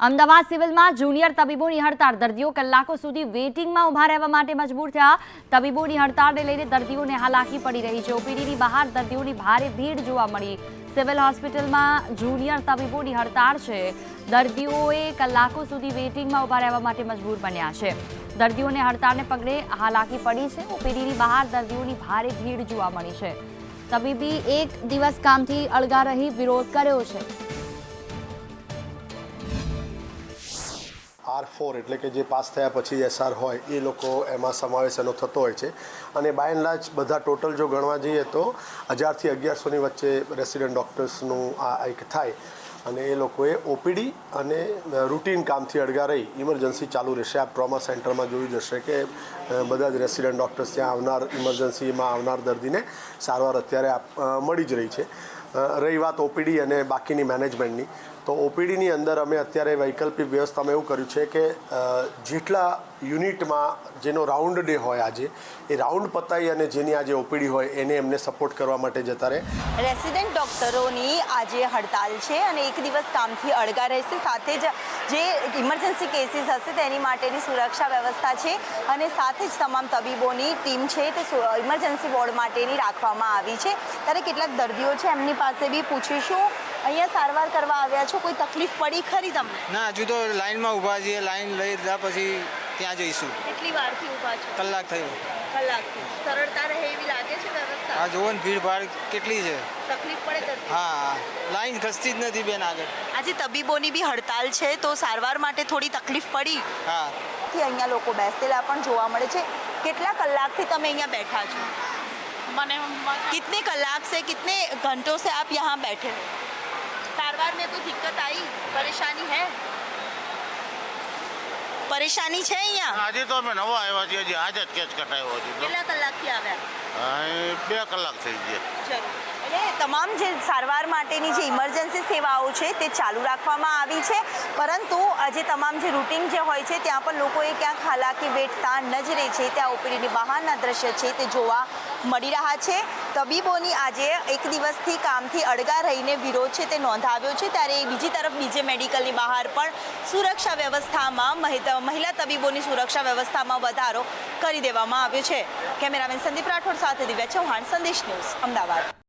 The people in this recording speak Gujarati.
અમદાવાદ સિવિલમાં જુનિયર તબીબોની હડતાળ. દર્દીઓ કલાકો સુધી વેઇટિંગમાં ઊભા રહેવા માટે મજબૂર થયા. તબીબોની હડતાળને લઈને દર્દીઓને હાલાકી પડી રહી છે. ઓપીડીની બહાર દર્દીઓની ભારે ભીડ જોવા મળી. સિવિલ હોસ્પિટલમાં જુનિયર તબીબોની હડતાળ છે. દર્દીઓએ કલાકો સુધી વેઇટિંગમાં ઊભા રહેવા માટે મજબૂર બન્યા છે. દર્દીઓને હડતાળને પગલે હાલાકી પડી છે. ઓપીડીની બહાર દર્દીઓની ભારે ભીડ જોવા મળી છે. તબીબી એક દિવસ કામથી અળગા રહી વિરોધ કર્યો છે. આર ફોર એટલે કે જે પાસ થયા પછી એસઆર હોય, એ લોકો એમાં સમાવેશ એનો થતો હોય છે. અને બાય એન્ડ લાર્જ બધા ટોટલ જો ગણવા જઈએ તો હજારથી અગિયારસોની વચ્ચે રેસિડન્ટ ડૉક્ટર્સનું આ એક થાય. અને એ લોકોએ ઓપીડી અને રૂટીન કામથી અડગા રહી. ઇમરજન્સી ચાલુ રહેશે. આ ટ્રોમા સેન્ટરમાં જોયું જશે કે બધા જ રેસિડન્ટ ડૉક્ટર્સ ત્યાં આવનાર ઇમરજન્સીમાં આવનાર દર્દીને સારવાર અત્યારે મળી જ રહી છે. રહી વાત ઓપીડી અને બાકીની મેનેજમેન્ટની તો ઓપીડીની અંદર અમે અત્યારે વૈકલ્પિક વ્યવસ્થામાં એવું કર્યું છે કે જેટલા યુનિટમાં જેનો રાઉન્ડ ડે હોય આજે, એ રાઉન્ડ પતાવી અને જેની આજે ઓપીડી હોય એને એમને સપોર્ટ કરવા માટે જતા રહે. રેસિડેન્ટ ડોક્ટરોની આજે હડતાલ છે અને એક દિવસ કામથી અળગા રહેશે. સાથે જ જે ઇમરજન્સી કેસીસ હશે તેની માટેની સુરક્ષા વ્યવસ્થા છે અને સાથે જ તમામ તબીબોની ટીમ છે તે ઇમરજન્સી વોર્ડ માટેની રાખવામાં આવી છે. ત્યારે કેટલાક દર્દીઓ છે એમની પાસે બી પૂછીશું. અહીંયા સારવાર કરવા આવ્યા છો. કોઈ તકલીફ પડી ખરી તમને? ના, હજુ તો લાઈનમાં ઊભા છીએ, લાઈન લઈ લીધા પછી ત્યાં જઈશું કેટલી વારથી ઊભા છો કલાક થયો કલાકથી સરળતા રહે એવી લાગે છે વ્યવસ્થા આ જોવો ને ભીડ ભાડ કેટલી છે તકલીફ પડે હા લાઈન ખસતી જ નથી બેન આગળ આજે તબીબોની બી હડતાલ છે તો સારવાર માટે થોડી તકલીફ પડી હા થી અહીંયા લોકો બેસેલા પણ જોવા મળે છે કેટલા કલાકથી તમે અહીંયા બેઠા છો मैंने कितने कलाक से कितने घंटों से आप यहाँ बैठे हो सारवार में कोई दिक्कत आई परेशानी है પરેશાની છે અહીંયા? આજે તો અમે નવા આવ્યા છીએ હજી આજે જ કેચ કટાયો હજી કેટલા કલાકથી આવ્યા? બે કલાક થઈ ગયા. તમામ જે સારવાર માટેની જે ઇમરજન્સી સેવાઓ છે તે ચાલુ રાખવામાં આવી છે. પરંતુ આજે તમામ જે રૂટિન જે હોય છે, ત્યાં પણ લોકોએ ક્યાંક હાલાકી વેઠતા નજરે છે. ત્યાં ઓપીડીની બહારના દ્રશ્ય છે તે જોવા મળી રહ્યા છે. તબીબોની આજે એક દિવસથી કામથી અડગા રહીને વિરોધ છે તે નોંધાવ્યો છે. ત્યારે બીજી તરફ બીજે મેડિકલની બહાર પણ સુરક્ષા વ્યવસ્થામાં મહિ- મહિલા તબીબોની સુરક્ષા વ્યવસ્થામાં વધારો કરી દેવામાં આવ્યો છે. કેમેરામેન સંદીપ રાઠોડ સાથે દિવ્યા ચૌહાણ, સંદેશ ન્યૂઝ, અમદાવાદ.